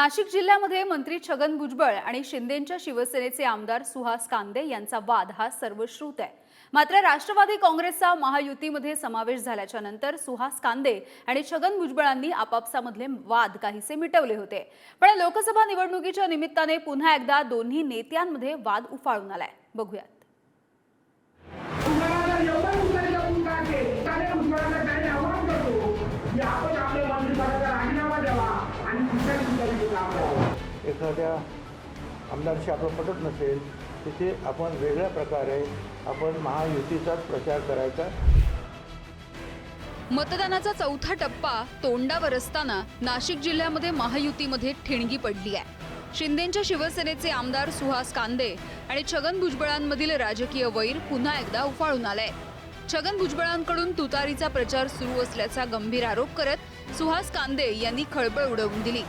नाशिक जिल्ह्यामध्ये मंत्री छगन भुजबळ आणि शिंदेंच्या शिवसेनेचे आमदार सुहास कांदे यांचा वाद हा सर्वश्रुत आहे. मात्र राष्ट्रवादी काँग्रेसचा महायुतीमध्ये समावेश झाल्याच्यानंतर सुहास कांदे आणि छगन भुजबळांनी आपापसामधले वाद काहीसे मिटवले होते. पण लोकसभा निवडणुकीच्या निमित्ताने पुन्हा एकदा दोन्ही नेत्यांमध्ये वाद उफाळून आलाय. बघूयात. एखाद्या आमदारशी आपलं पटत नसेल तिथे आपण वेगळ्या प्रकारे आपण महायुतीचाच प्रचार करायचा. मतदानाचा चौथा टप्पा तोंडावर असताना नाशिक जिल्ह्यामध्ये महायुतीमध्ये ठिणगी पडली आहे. शिंदेच्या शिवसेनेचे आमदार सुहास कांदे आणि छगन भुजबळांमधील राजकीय वैर पुन्हा एकदा उफाळून आलाय. छगन भुजबळांकडून तुतारीचा प्रचार सुरू असल्याचा गंभीर आरोप करत सुहास कांदे यांनी खळबळ उडवून दिली.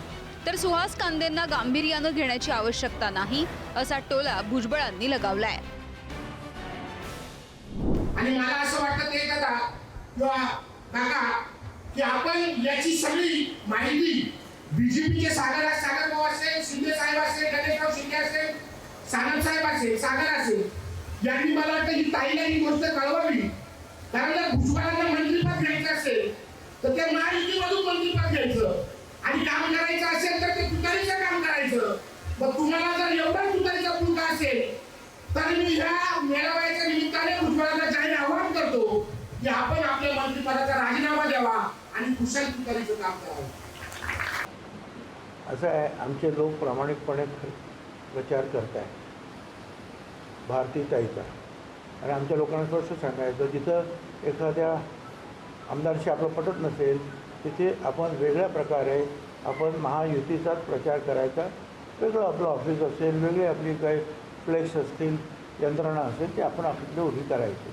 तर सुहास कांदेंना गांभीर्यानं घेण्याची आवश्यकता नाही असा टोला भुजबळांनी लगावलाय. आणि मला असं वाटत ते दादा किंवा काका की आपण याची सगळी माहिती बीजेपीचे सागर सागर भाऊ असेल शिंदे साहेब असेल गणेशराव शिंदे असेल सागर साहेब असेल सागर असेल यांनी मला वाटतं ही ताईला ही गोष्ट कळवावी. कारण जर भुजबळांना मंत्रीपद घ्यायचं असेल तर ते महायुतीमधून मंत्रीपद घ्यायचं. आणि काम करायचं असेल तर ते तुतारीचं काम करायचं. मग तुम्हाला जर एवढा तुतारीचा पुरता असेल तर मी ह्या मेळाव्याच्या निमित्ताने भुजबळांना जाहीर आवाहन करतो की आपण आपल्या मंत्रिपदाचा राजीनामा द्यावा आणि कुशल तुतारीचं काम करावं. असं आहे आमचे लोक प्रामाणिकपणे प्रचार करत आहे भारतीताईचा आणि आमच्या लोकांना स्पष्ट सांगायचं जिथं एखाद्या आमदारशी आपलं पटत नसेल तिथे आपण वेगळ्या प्रकारे आपण महायुतीचाच प्रचार करायचा. वेगळं आपलं ऑफिस असेल वेगळे आपली काही फ्लेक्स असतील यंत्रणा असेल ते आपण आपली उभी करायची.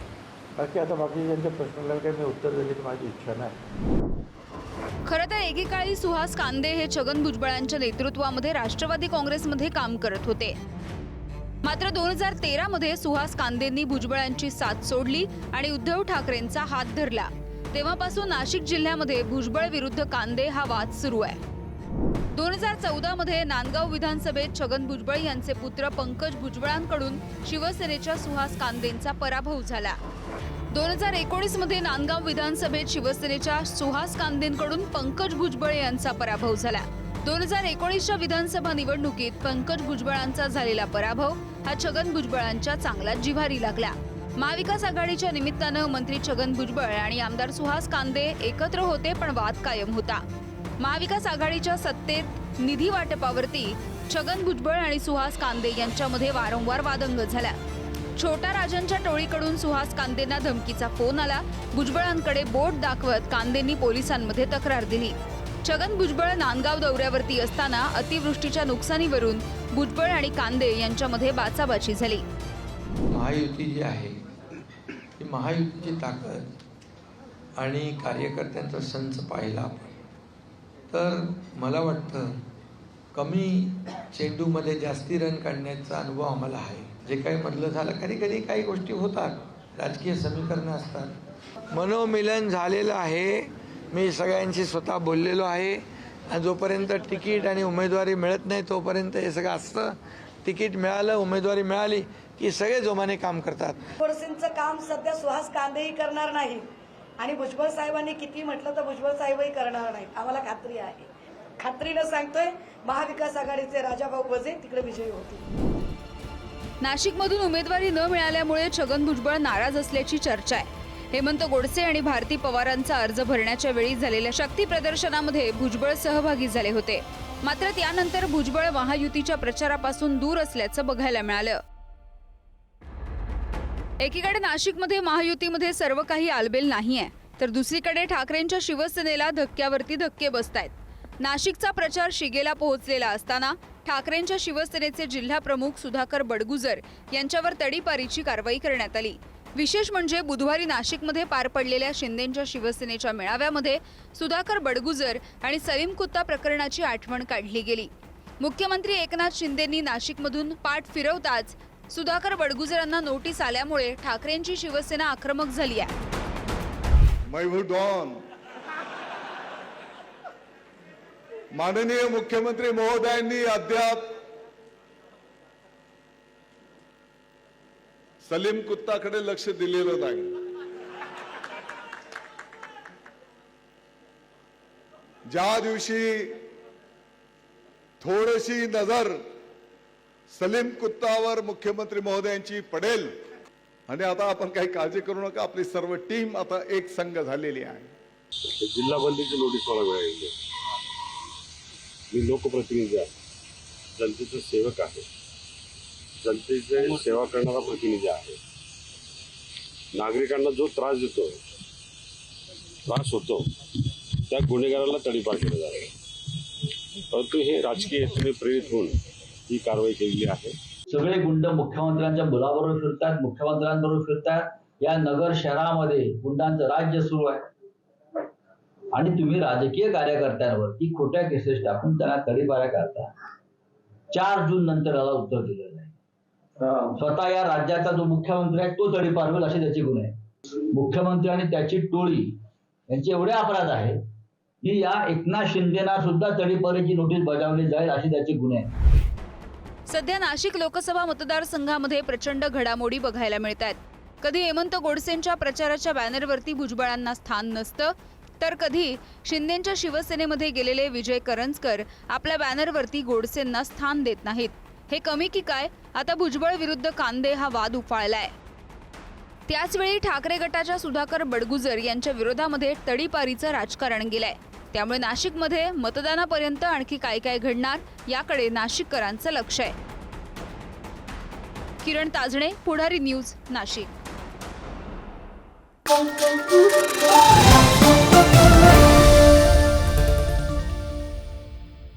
बाकी आता बाकी ज्यांच्या प्रश्नाला काही मी उत्तर देण्याची माझी इच्छा नाही. खरं तर एकेकाळी सुहास कांदे हे छगन भुजबळांच्या नेतृत्वामध्ये राष्ट्रवादी काँग्रेसमध्ये काम करत होते. मात्र दोन हजार तेरामध्ये सुहास कांदेंनी भुजबळांची साथ सोडली आणि उद्धव ठाकरेंचा हात धरला. तेव्हापासून नाशिक जिल्ह्यामध्ये भुजबळ विरुद्ध कांदे हा वाद सुरू आहे. दोन हजार चौदा मध्ये नांदगाव विधानसभेत छगन भुजबळ यांचे पुत्र पंकज भुजबळांकडून शिवसेनेच्या सुहास कांदेंचा पराभव झाला. दोन हजार एकोणीसमध्ये नांदगाव विधानसभेत शिवसेनेच्या सुहास कांदेंकडून पंकज भुजबळ यांचा पराभव झाला. दोन हजार एकोणीसच्या विधानसभा निवडणुकीत पंकज भुजबळांचा झालेला पराभव हा छगन भुजबळांच्या चांगला जिव्हारी लागला. महाविकास आघाडीच्या निमित्तानं मंत्री छगन भुजबळ आणि आमदार सुहास कांदे एकत्र होते पण वाद कायम होता. महाविकास आघाडीच्या सत्तेत निधी वाटपावरती छगन भुजबळ आणि सुहास कांदे यांच्यामध्ये वारंवार वादंग झाला छोटा राजांच्या टोळीकडून सुहास कांदेंना धमकीचा फोन आला. भुजबळांकडे बोट दाखवत कांदेंनी पोलिसांमध्ये तक्रार दिली. छगन भुजबळ नांदगाव दौऱ्यावरती असताना अतिवृष्टीच्या नुकसानीवरून भुजबळ आणि कांदे यांच्यामध्ये बाचाबाची झाली. महायुती जी आहे ती महायुतीची ताकद आणि कार्यकर्त्यांचा संच पाहिला आपण. तर मला वाटतं कमी चेंडूमध्ये जास्ती रन काढण्याचा अनुभव आम्हाला आहे. जे काही मधलं झालं कधी कधी काही गोष्टी होतात. राजकीय समीकरणं असतात. मनोमिलन झालेलं आहे. मी सगळ्यांशी स्वतः बोललेलो आहे. आणि जोपर्यंत तिकीट आणि उमेदवारी मिळत नाही तोपर्यंत हे सगळं असतं. तिकीट मिळालं उमेदवारी मिळाली की सगळे जोमाने काम करतात. पोरसींचं काम सध्या सुहास कांदेही करणार नाही. आणि भुजबळ साहेबांनी किती म्हटलं तर भुजबळ साहेबही करणार नाहीत. आम्हाला खात्री आहे. खात्रीनं सांगतोय महाविकास आघाडीचे राजाभाऊ वजे तिकडे विजयी होतील. नाशिकमधून उमेदवारी न मिळाल्यामुळे छगन भुजबळ नाराज असल्याची चर्चा आहे. हेमंत गोडसे आणि भारती पवारांचा अर्ज भरण्याच्या वेळी झालेल्या शक्ती प्रदर्शनामध्ये भुजबळ सहभागी झाले होते. मात्र त्यानंतर भुजबळ महायुतीच्या प्रचारापासून दूर असल्याचं बघायला मिळालं. एकीकडे नाशिकमध्ये महायुतीमध्ये सर्व काही आलबेल नाहीये तर दुसरीकडे ठाकरेंच्या शिवसेनेला धक्क्यावरती धक्के बसतायत. नाशिकचा प्रचार शिगेला पोहोचलेला असताना ठाकरेंच्या शिवसेनेचे जिल्हा प्रमुख सुधाकर बडगुजर यांच्यावर तडीपारीची कारवाई करण्यात आली. विशेष म्हणजे बुधवारी नाशिकमध्ये पार पडलेल्या शिंदेच्या शिवसेनेच्या मेळाव्यामध्ये सुधाकर बडगुजर आणि सलीम कुत्ता प्रकरणाची आठवण काढली गेली. मुख्यमंत्री एकनाथ शिंदेंनी नाशिकमधून पाठ फिरवताच सुधाकर बडगुजरांना नोटीस आल्यामुळे ठाकरेंची शिवसेना आक्रमक झाली आहे. माननीय मुख्यमंत्री महोदयांनी अद्याप सलीम कुत्ताकडे लक्ष दिलेलं नाही. ज्या दिवशी थोडीशी नजर सलीम कुत्तावर मुख्यमंत्री महोदयांची पडेल आणि आता आपण काही काळजी करू नका आपली सर्व टीम आता एक संघ झालेली आहे. जिल्हा बंदीची नोटीस मला मिळाली. मी लोकप्रतिनिधी आहे. जनतेचा सेवक आहे. जनतेचे सेवा करणारा प्रतिनिधी आहे. नागरिकांना जो त्रास देतो त्रास होतो त्या गुन्हेगाराला तडीपार केलं जातं. परंतु हे राजकीय हेतूने प्रेरित होऊन ही कारवाई केलेली आहे. सगळे गुंड मुख्यमंत्र्यांच्या मुलाबरोबर फिरतात मुख्यमंत्र्यांबरोबर फिरतात या नगर शहरामध्ये गुंडांचं राज्य सुरू आहे. आणि तुम्ही राजकीय कार्यकर्त्यांवरती खोट्या केसेस टाकून त्यांना तडीपाऱ्या करता चार जून नंतर याला उत्तर दिलं नाही स्वतः या राज्याचा जो मुख्यमंत्री आहे तो तडीपार होईल असे त्याचे गुण आहे. मुख्यमंत्री आणि त्याची टोळी यांचे एवढे अपराध आहेत की या एकनाथ शिंदेना सुद्धा तडीपारीची नोटीस बजावली जाईल असे त्याचे गुन्हे आहेत सध्या नाशिक लोकसभा मतदारसंघामध्ये प्रचंड घडामोडी बघायला मिळत आहेत कधी हेमंत गोडसेंच्या प्रचाराच्या बॅनरवरती भुजबळांना स्थान नसतं तर कधी शिंदेच्या शिवसेनेमध्ये गेलेले विजय करंजकर आपल्या बॅनरवरती गोडसेंना स्थान देत नाहीत. हे कमी की काय? आता भुजबळ विरुद्ध कांदे हा वाद उफाळलाय. त्याचवेळी ठाकरे गटाच्या सुधाकर बडगुजर यांच्या विरोधामध्ये तडीपारीचं राजकारण गेलंय. त्यामुळे नाशिकमध्ये मतदानापर्यंत आणखी काय काय घडणार याकडे नाशिककरांचं लक्ष आहे. किरण ताजणे पुढारी न्यूज नाशिक.